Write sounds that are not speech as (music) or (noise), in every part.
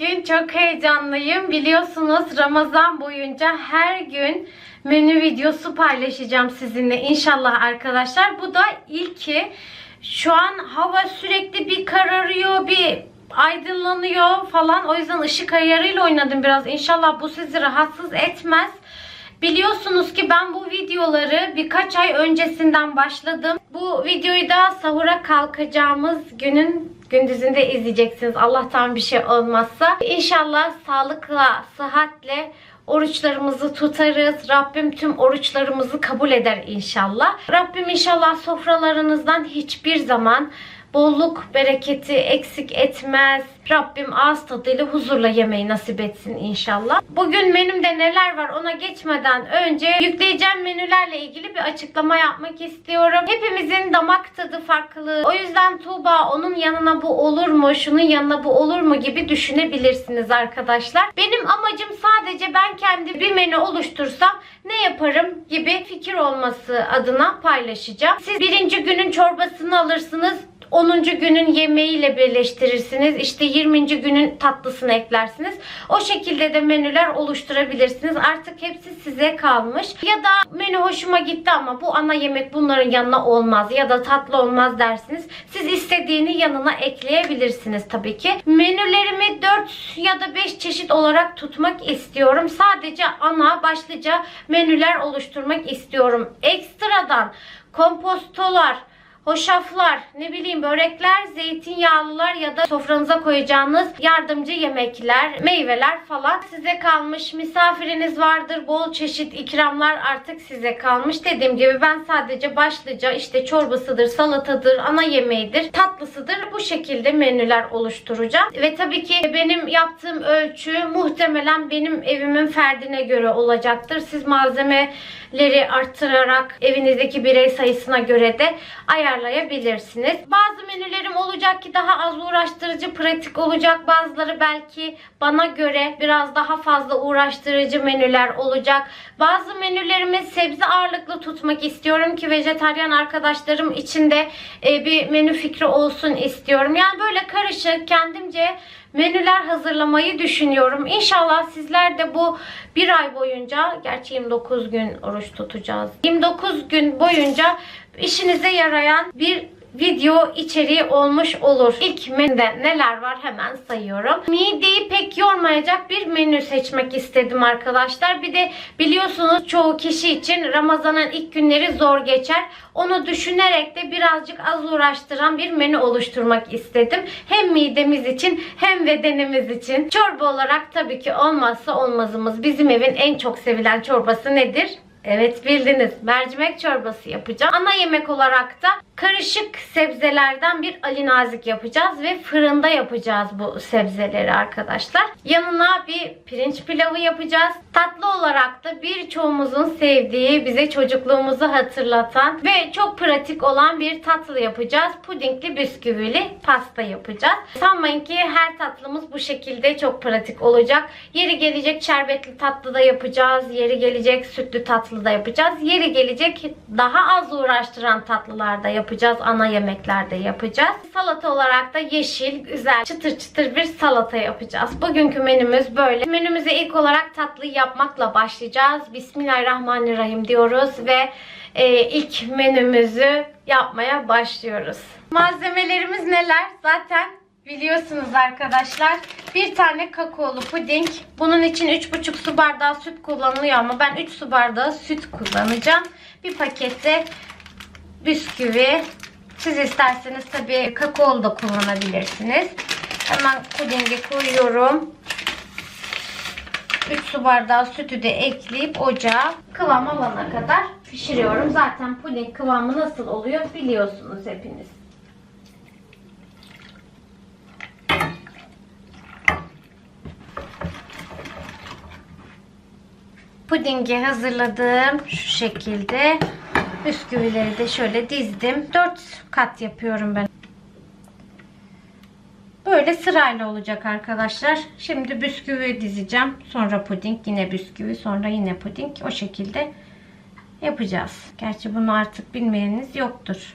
bugün çok heyecanlıyım. Biliyorsunuz Ramazan boyunca her gün menü videosu paylaşacağım sizinle inşallah arkadaşlar. Bu da ilki. Şu an hava sürekli bir kararıyor, bir aydınlanıyor falan. O yüzden ışık ayarıyla oynadım biraz. İnşallah bu sizi rahatsız etmez. Biliyorsunuz ki ben bu videoları birkaç ay öncesinden başladım. Bu videoyu da sahura kalkacağımız günün gündüzünde izleyeceksiniz. Allah'tan bir şey olmazsa. İnşallah sağlıkla, sıhhatle oruçlarımızı tutarız. Rabbim tüm oruçlarımızı kabul eder inşallah. Rabbim inşallah sofralarınızdan hiçbir zaman bolluk, bereketi eksik etmez. Rabbim ağız tadıyla huzurla yemeyi nasip etsin inşallah. Bugün menümde neler var ona geçmeden önce yükleyeceğim menülerle ilgili bir açıklama yapmak istiyorum. Hepimizin damak tadı farklı. O yüzden Tuğba onun yanına bu olur mu, şunun yanına bu olur mu gibi düşünebilirsiniz arkadaşlar. Benim amacım sadece ben kendi bir menü oluştursam ne yaparım gibi fikir olması adına paylaşacağım. Siz birinci günün çorbasını alırsınız. 10. günün yemeğiyle birleştirirsiniz. İşte 20. günün tatlısını eklersiniz. O şekilde de menüler oluşturabilirsiniz. Artık hepsi size kalmış. Ya da menü hoşuma gitti ama bu ana yemek bunların yanına olmaz ya da tatlı olmaz dersiniz. Siz istediğini yanına ekleyebilirsiniz tabii ki. Menülerimi 4 ya da 5 çeşit olarak tutmak istiyorum. Sadece ana başlıca menüler oluşturmak istiyorum. Ekstradan kompostolar, hoşaflar, ne bileyim börekler, zeytinyağlılar ya da sofranıza koyacağınız yardımcı yemekler, meyveler falan size kalmış. Misafiriniz vardır, bol çeşit ikramlar artık size kalmış. Dediğim gibi ben sadece başlıca işte çorbasıdır, salatadır, ana yemeğidir, tatlısıdır. Bu şekilde menüler oluşturacağım. Ve tabii ki benim yaptığım ölçü muhtemelen benim evimin ferdine göre olacaktır. Siz malzemeleri arttırarak evinizdeki birey sayısına göre de ayarlayabilirsiniz. Bazı menülerim olacak ki daha az uğraştırıcı, pratik olacak. Bazıları belki bana göre biraz daha fazla uğraştırıcı menüler olacak. Bazı menülerimi sebze ağırlıklı tutmak istiyorum ki vejetaryen arkadaşlarım için de e, bir menü fikri olsun istiyorum. Yani böyle karışık kendimce menüler hazırlamayı düşünüyorum. İnşallah sizler de bu bir ay boyunca, gerçi 29 gün oruç tutacağız. 29 gün boyunca işinize yarayan bir video içeriği olmuş olur. İlk menüde neler var hemen sayıyorum. Mideyi pek yormayacak bir menü seçmek istedim arkadaşlar. Bir de biliyorsunuz çoğu kişi için Ramazan'ın ilk günleri zor geçer. Onu düşünerek de birazcık az uğraştıran bir menü oluşturmak istedim. Hem midemiz için hem bedenimiz için. Çorba olarak tabii ki olmazsa olmazımız. Bizim evin en çok sevilen çorbası nedir? Evet bildiniz. Mercimek çorbası yapacağım. Ana yemek olarak da karışık sebzelerden bir Ali Nazik yapacağız ve fırında yapacağız bu sebzeleri arkadaşlar. Yanına bir pirinç pilavı yapacağız. Tatlı olarak da birçoğumuzun sevdiği, bize çocukluğumuzu hatırlatan ve çok pratik olan bir tatlı yapacağız. Pudingli bisküvili pasta yapacağız. Sanmayın ki her tatlımız bu şekilde çok pratik olacak. Yeri gelecek şerbetli tatlı da yapacağız. Yeri gelecek sütlü tatlı da yapacağız. Yeri gelecek daha az uğraştıran tatlılar da yapacağız. Ana yemeklerde yapacağız. Salata olarak da yeşil, güzel, çıtır çıtır bir salata yapacağız. Bugünkü menümüz böyle. Menümüze ilk olarak tatlı yapmakla başlayacağız. Bismillahirrahmanirrahim diyoruz ve e, ilk menümüzü yapmaya başlıyoruz. Malzemelerimiz neler? Zaten biliyorsunuz arkadaşlar. Bir tane kakaolu puding. Bunun için 3,5 su bardağı süt kullanılıyor ama ben 3 su bardağı süt kullanacağım. Bir pakette bisküvi. Siz isterseniz tabii kakaolu da kullanabilirsiniz. Hemen pudingi koyuyorum. 3 su bardağı sütü de ekleyip ocağa kıvam alana kadar pişiriyorum. Zaten puding kıvamı nasıl oluyor biliyorsunuz hepiniz. Pudingi hazırladım. Şu şekilde. Bisküvileri de şöyle dizdim. 4 kat yapıyorum ben. Böyle sırayla olacak arkadaşlar. Şimdi bisküvi dizeceğim. Sonra puding, yine bisküvi, sonra yine puding. O şekilde yapacağız. Gerçi bunu artık bilmeyeniniz yoktur.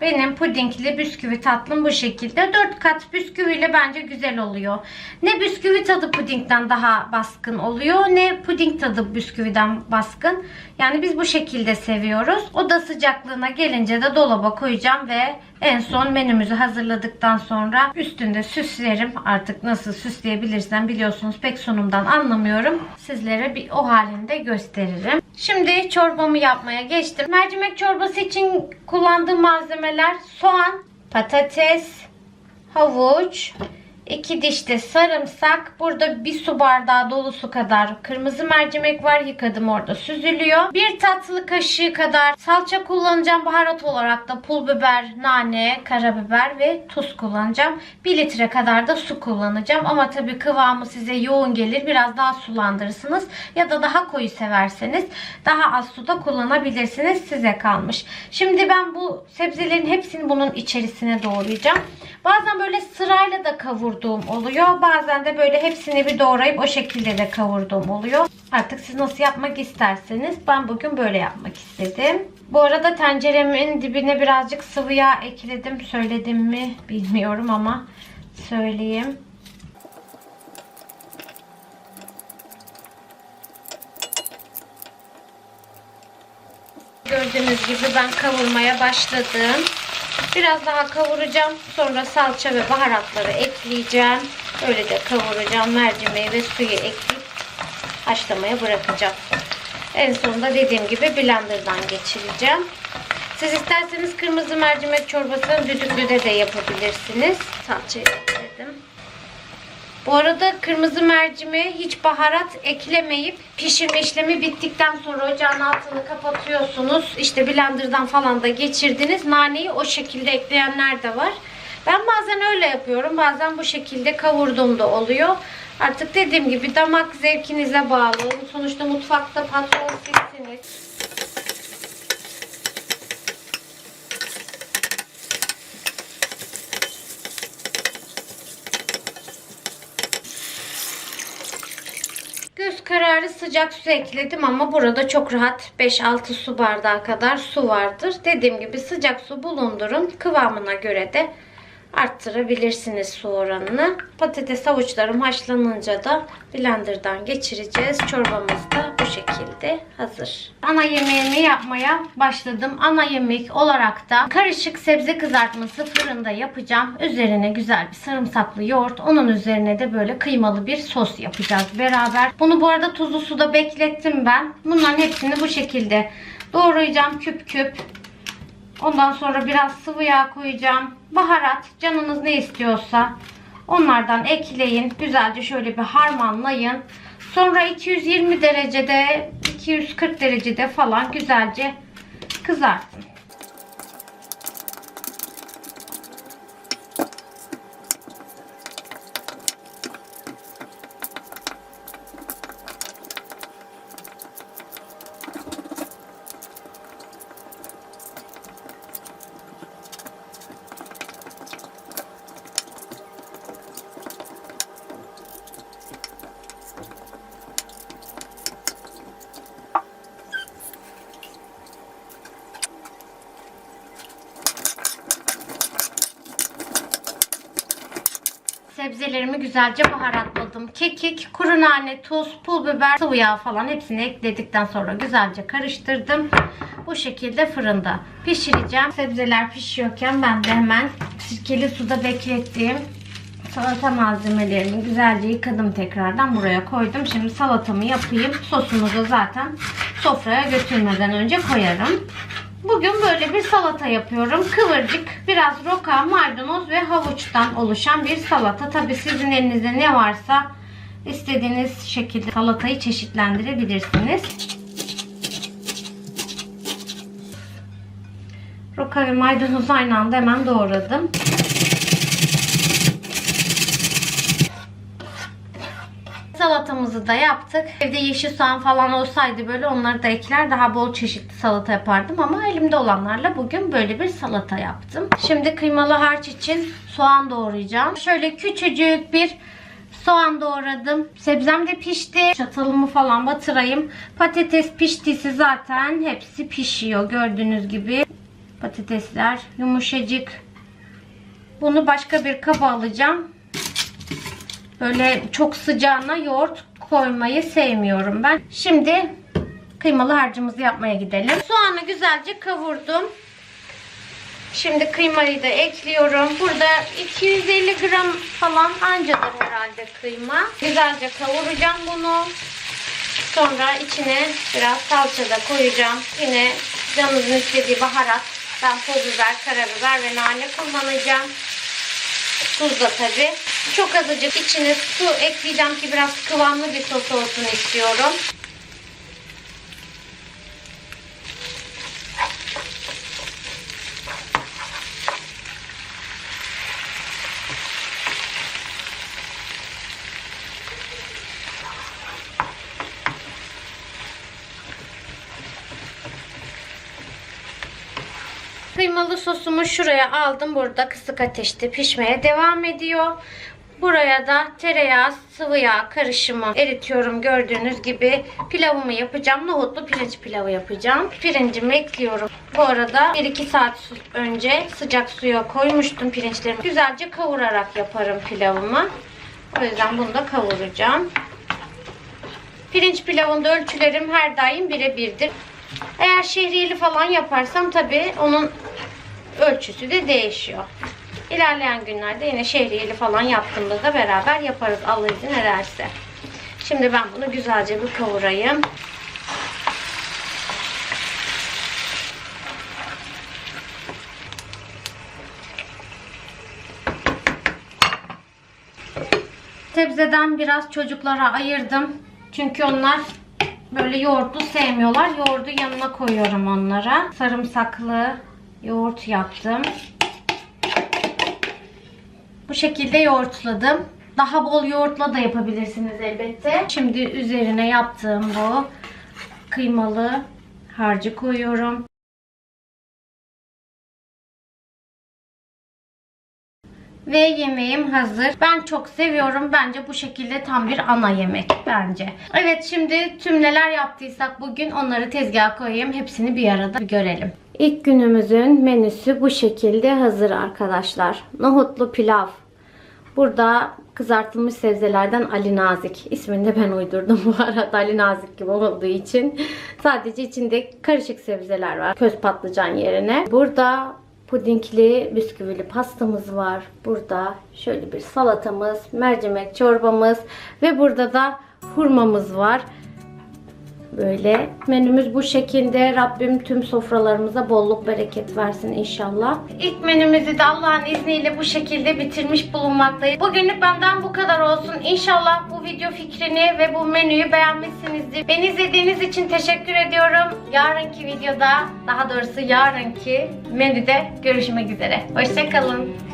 Benim pudingli bisküvi tatlım bu şekilde. 4 kat bisküviyle bence güzel oluyor. Ne bisküvi tadı pudingden daha baskın oluyor ne puding tadı bisküviden baskın. Yani biz bu şekilde seviyoruz. Oda sıcaklığına gelince de dolaba koyacağım ve en son menümüzü hazırladıktan sonra üstünde süslerim. Artık nasıl süsleyebilirsem biliyorsunuz pek sunumdan anlamıyorum. Sizlere bir o halinde gösteririm. Şimdi çorbamı yapmaya geçtim. Mercimek çorbası için kullandığım malzemeler soğan, patates, havuç, 2 diş de sarımsak. Burada bir su bardağı dolusu kadar kırmızı mercimek var. Yıkadım orada süzülüyor. Bir tatlı kaşığı kadar salça kullanacağım. Baharat olarak da pul biber, nane, karabiber ve tuz kullanacağım. 1 litre kadar da su kullanacağım. Ama tabii kıvamı size yoğun gelir. Biraz daha sulandırırsınız. Ya da daha koyu severseniz daha az suda kullanabilirsiniz. Size kalmış. Şimdi ben bu sebzelerin hepsini bunun içerisine doğrayacağım. Bazen böyle sırayla da kavurduğum oluyor. Bazen de böyle hepsini bir doğrayıp o şekilde de kavurduğum oluyor. Artık siz nasıl yapmak isterseniz ben bugün böyle yapmak istedim. Bu arada tenceremin dibine birazcık sıvı yağ ekledim. Söyledim mi bilmiyorum ama söyleyeyim. Gördüğünüz gibi ben kavurmaya başladım. Biraz daha kavuracağım. Sonra salça ve baharatları ekleyeceğim. Öyle de kavuracağım. Mercimeği ve suyu ekleyip haşlamaya bırakacağım. En sonunda dediğim gibi blenderdan geçireceğim. Siz isterseniz kırmızı mercimek çorbasını düdüklüde de yapabilirsiniz. Salçayı. Bu arada kırmızı mercimeğe hiç baharat eklemeyip pişirme işlemi bittikten sonra ocağın altını kapatıyorsunuz. İşte blenderdan falan da geçirdiniz. Naneyi o şekilde ekleyenler de var. Ben bazen öyle yapıyorum. Bazen bu şekilde kavurduğum da oluyor. Artık dediğim gibi damak zevkinize bağlı. Sonuçta mutfakta patron sizsiniz. Kararı sıcak su ekledim ama burada çok rahat 5-6 su bardağı kadar su vardır. Dediğim gibi sıcak su bulundurun. Kıvamına göre de arttırabilirsiniz su oranını. Patates havuçlarım haşlanınca da blenderdan geçireceğiz. Çorbamız da şekilde hazır. Ana yemeğimi yapmaya başladım. Ana yemek olarak da karışık sebze kızartması fırında yapacağım. Üzerine güzel bir sarımsaklı yoğurt. Onun üzerine de böyle kıymalı bir sos yapacağız beraber. Bunu bu arada tuzlu suda beklettim ben. Bunların hepsini bu şekilde doğrayacağım küp küp. Ondan sonra biraz sıvı yağ koyacağım. Baharat canınız ne istiyorsa onlardan ekleyin. Güzelce şöyle bir harmanlayın. Sonra 220 derecede 240 derecede falan güzelce kızartın. Sebzelerimi güzelce baharatladım. Kekik, kuru nane, tuz, pul biber, sıvı yağ falan hepsini ekledikten sonra güzelce karıştırdım. Bu şekilde fırında pişireceğim. Sebzeler pişiyorken ben de hemen sirkeli suda beklettiğim salata malzemelerini güzelce yıkadım tekrardan buraya koydum. Şimdi salatamı yapayım. Sosunu da zaten sofraya götürmeden önce koyarım. Bugün böyle bir salata yapıyorum. Kıvırcık, biraz roka, maydanoz ve havuçtan oluşan bir salata. Tabi sizin elinizde ne varsa istediğiniz şekilde salatayı çeşitlendirebilirsiniz. Roka ve maydanozu aynı anda hemen doğradım. Salatamızı da yaptık. Evde yeşil soğan falan olsaydı böyle onları da ekler daha bol çeşitli salata yapardım ama elimde olanlarla bugün böyle bir salata yaptım. Şimdi kıymalı harç için soğan doğrayacağım. Şöyle küçücük bir soğan doğradım. Sebzem de pişti. Çatalımı falan batırayım. Patates piştiyse zaten hepsi pişiyor gördüğünüz gibi. Patatesler yumuşacık. Bunu başka bir kaba alacağım. Böyle çok sıcağına yoğurt koymayı sevmiyorum ben. Şimdi kıymalı harcımızı yapmaya gidelim. Soğanı güzelce kavurdum. Şimdi kıymayı da ekliyorum. Burada 250 gram falan ancadır herhalde kıyma. Güzelce kavuracağım bunu. Sonra içine biraz salça da koyacağım. Yine canınızın istediği baharat. Ben pul biber, karabiber ve nane kullanacağım. Tuz da tabi. Çok azıcık içine su ekleyeceğim ki biraz kıvamlı bir sos olsun istiyorum. Kıymalı sosumu şuraya aldım. Burada kısık ateşte pişmeye devam ediyor. Buraya da tereyağı, sıvı yağ karışımı eritiyorum. Gördüğünüz gibi pilavımı yapacağım. Nohutlu pirinç pilavı yapacağım. Pirincimi ekliyorum. Bu arada 1-2 saat önce sıcak suya koymuştum pirinçlerimi. Güzelce kavurarak yaparım pilavımı. O yüzden bunu da kavuracağım. Pirinç pilavında ölçülerim her daim birebirdir. Eğer şehriyeli falan yaparsam tabii onun ölçüsü de değişiyor. İlerleyen günlerde yine şehriyeli falan yaptığımda da beraber yaparız Allah izin ederse. Şimdi ben bunu güzelce bir kavurayım. Sebzeden biraz çocuklara ayırdım. Çünkü onlar böyle yoğurtlu sevmiyorlar. Yoğurdu yanına koyuyorum onlara. Sarımsaklı yoğurt yaptım. Bu şekilde yoğurtladım. Daha bol yoğurtla da yapabilirsiniz elbette. Şimdi üzerine yaptığım bu kıymalı harcı koyuyorum. Ve yemeğim hazır. Ben çok seviyorum. Bence bu şekilde tam bir ana yemek bence. Evet şimdi tüm neler yaptıysak bugün onları tezgaha koyayım. Hepsini bir arada görelim. İlk günümüzün menüsü bu şekilde hazır arkadaşlar. Nohutlu pilav. Burada kızartılmış sebzelerden Ali Nazik. İsmini de ben uydurdum (laughs) bu arada Ali Nazik gibi olduğu için. Sadece içinde karışık sebzeler var. Köz patlıcan yerine. Burada pudingli bisküvili pastamız var. Burada şöyle bir salatamız, mercimek çorbamız ve burada da hurmamız var. Böyle menümüz bu şekilde. Rabbim tüm sofralarımıza bolluk bereket versin inşallah. İlk menümüzü de Allah'ın izniyle bu şekilde bitirmiş bulunmaktayız. Bugünlük benden bu kadar olsun. İnşallah bu video fikrini ve bu menüyü beğenmişsinizdir. Beni izlediğiniz için teşekkür ediyorum. Yarınki videoda, daha doğrusu yarınki menüde görüşmek üzere. Hoşçakalın.